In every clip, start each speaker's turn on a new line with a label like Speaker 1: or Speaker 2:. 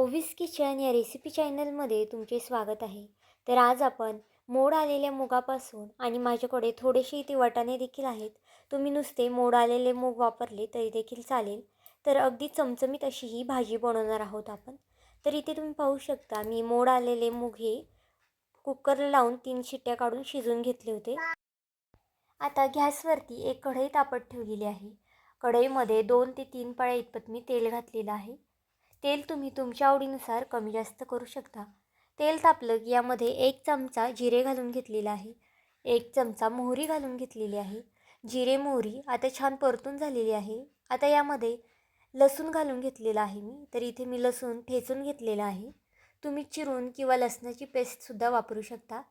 Speaker 1: ओव्हिस kitchen या recipe चॅनलमध्ये तुमचे स्वागत आहे. तर आज आपण मोड आलेल्या मुगापासून आणि माझ्याकडे थोडेसे इथे वाटाणे देखील आहेत. तुम्ही नुसते मोड आलेले मूग वापरले तरी देखील चालेल. तर अगदी चमचमीत अशी ही भाजी बनवणार आहोत आपण. तर इथे तुम्ही पाहू शकता मी मोड आलेले मूग हे कुकरला लावून तीन शिट्ट्या काढून शिजून घेतले होते. आता गॅसवरती एक कढई तापत ठेवलेली आहे. कढईमध्ये दोन ते तीन पाळ्या इतपत मी तेल घातलेलं आहे. तेल तुम्ही तुमच्या आवडीनुसार कमी जास्त करू शकता. तेल तापलं की यामध्ये एक चमचा जिरे घालून घेतलेला आहे. एक चमचा मोहरी घालून घेतलेली आहे. जिरे मोहरी आता छान परतून झालेली आहे. आता यामध्ये लसूण घालून घेतलेला आहे मी. तर इथे मी लसूण ठेचून घेतलेला आहे. तुम्ही चिरून किंवा लसणाची पेस्टसुद्धा वापरू शकता.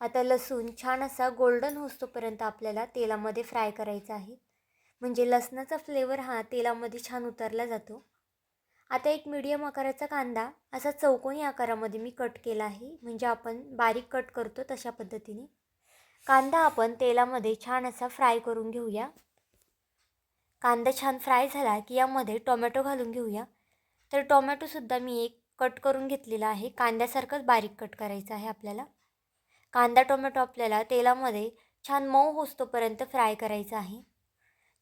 Speaker 1: आता लसूण छान असा गोल्डन होस्तोपर्यंत आपल्याला तेलामध्ये फ्राय करायचा आहे. म्हणजे लसणाचा फ्लेवर हा तेलामध्ये छान उतरला जातो. आता एक मीडियम आकाराचा कांदा असा चौकोनी आकारामध्ये मी कट केला आहे. म्हणजे आपण बारीक कट करतो तशा पद्धतीने. कांदा आपण तेलामध्ये छान असा फ्राय करून घेऊया. कांदा छान फ्राय झाला की यामध्ये टोमॅटो घालून घेऊया. तर टोमॅटोसुद्धा मी एक कट करून घेतलेला आहे. कांद्यासारखंच बारीक कट करायचं आहे आपल्याला. कांदा टोमॅटो आपल्याला तेलामध्ये छान मऊ होस्तोपर्यंत फ्राय करायचं आहे.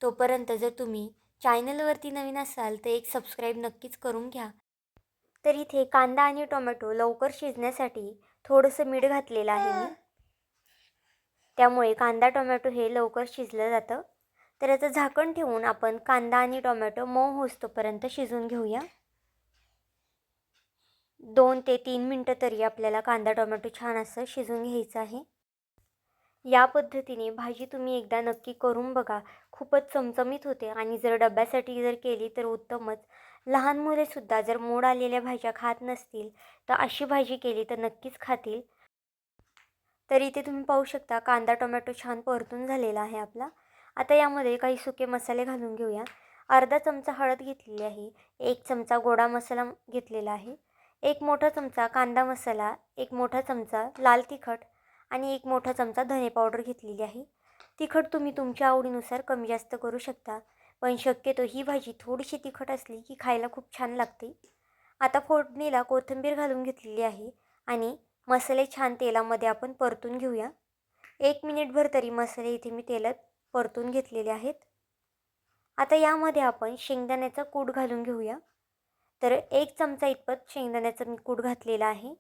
Speaker 1: तोपर्यंत जर तुम्ही चॅनलवरती नवीन असाल तर एक सबस्क्राईब नक्कीच करून घ्या. तर इथे कांदा आणि टोमॅटो लवकर शिजण्यासाठी थोडंसं मीठ घातलेलं आहे मी. त्यामुळे कांदा टोमॅटो हे लवकर शिजलं जातं. तर याचं झाकण ठेवून आपण कांदा आणि टोमॅटो मऊ होस्तोपर्यंत शिजून घेऊया. दोन ते तीन मिनटं तरी आपल्याला कांदा टोमॅटो छान असं शिजून घ्यायचं आहे. या पद्धतीने भाजी तुम्ही एकदा नक्की करून बघा. खूपच चमचमीत होते आणि जर डब्यासाठी जर केली तर उत्तमच. लहान मुलेसुद्धा जर मोड आलेल्या भाज्या खात नसतील तर अशी भाजी केली तर नक्कीच खातील. तर इथे तुम्ही पाहू शकता कांदा टोमॅटो छान परतून झालेला आहे आपला. आता यामध्ये काही सुके मसाले घालून घेऊया. अर्धा चमचा हळद घेतलेली आहे. एक चमचा गोडा मसाला घेतलेला आहे. एक मोठा चमचा कांदा मसाला. एक मोठा चमचा लाल तिखट. आणि एक मोठा चमचा धने पावडर घेतलेली आहे. तिखट तुम्ही तुमच्या आवडीनुसार कमी जास्त करू शकता पण शक्यतो ही भाजी थोडीशी तिखट असली की खायला खूप छान लागते. आता फोडणीला कोथिंबीर घालून घेतलेली आहे आणि मसाले छान तेलामध्ये आपण परतून घेऊया. एक मिनिटभर तरी मसाले इथे मी तेलात परतून घेतलेले आहेत. आता यामध्ये आपण शेंगदाण्याचा कूट घालून घेऊया. तर एक चमचा इतपत शेंगदाण्याचा मी कूट घातलेला आहे.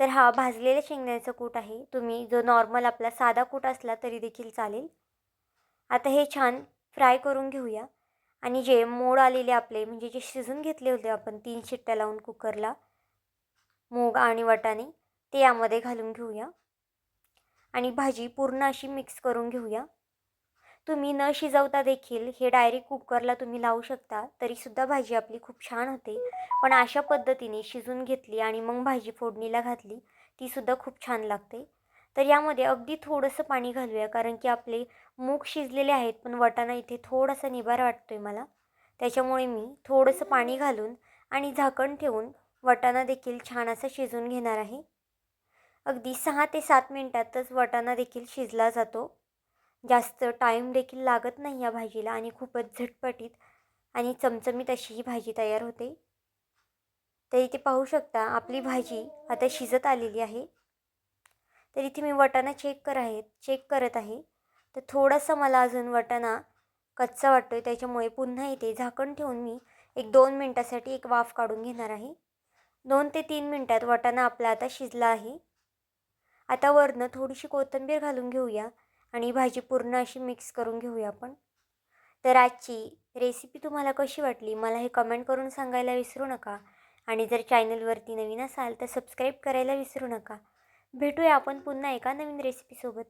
Speaker 1: तर हा भाजलेल्या शेंगदाण्याचा कूट आहे. तुम्ही जो नॉर्मल आपला साधा कूट असला तरी देखील चालेल. आता हे छान फ्राय करून घेऊया. आणि जे मोड आलेले आपले म्हणजे जे शिजून घेतले होते आपण तीन शिट्ट्या लावून कुकरला मूग आणि वटाणे ते यामध्ये घालून घेऊया. आणि भाजी पूर्ण अशी मिक्स करून घेऊया. तुम्ही न शिजवता देखील हे डायरेक्ट कुकरला तुम्ही लावू शकता तरीसुद्धा भाजी आपली खूप छान होते. पण अशा पद्धतीने शिजून घेतली आणि मग भाजी फोडणीला घातली तीसुद्धा खूप छान लागते. तर यामध्ये अगदी थोडंसं पाणी घालूया कारण की आपले मूग शिजलेले आहेत पण वटाणा इथे थोडासा निभार वाटतो आहे मला. त्याच्यामुळे मी थोडंसं पाणी घालून आणि झाकण ठेवून वटाणा देखील छान असं शिजून घेणार आहे. अगदी सहा ते सात मिनटातच वटाणा देखील शिजला जातो. जास्त टाईम देखील लागत नाही या भाजीला आणि खूपच झटपटीत आणि चमचमीत अशी ही भाजी तयार होते. तर इथे पाहू शकता आपली भाजी आता शिजत आलेली आहे. तर इथे मी वटाणा चेक कर आहे चेक करत आहे. तर थोडासा मला अजून वटाणा कच्चा वाटतो आहे त्याच्यामुळे पुन्हा इथे झाकण ठेवून मी एक दोन मिनटासाठी एक वाफ काढून घेणार आहे. दोन ते तीन मिनटात वटाणा आपला आता शिजला आहे. आता वरनं थोडीशी कोथिंबीर घालून घेऊया. आणि भाजी पूर्ण अशी मिक्स करून घेऊया आपण. तर आजची रेसिपी तुम्हाला कशी वाटली? मला हे कमेंट करून सांगायला विसरू नका. आणि जर चॅनलवरती नवीन असाल तर सबस्क्राईब करायला विसरू नका. भेटूया आपण पुन्हा एका नवीन रेसिपीसोबत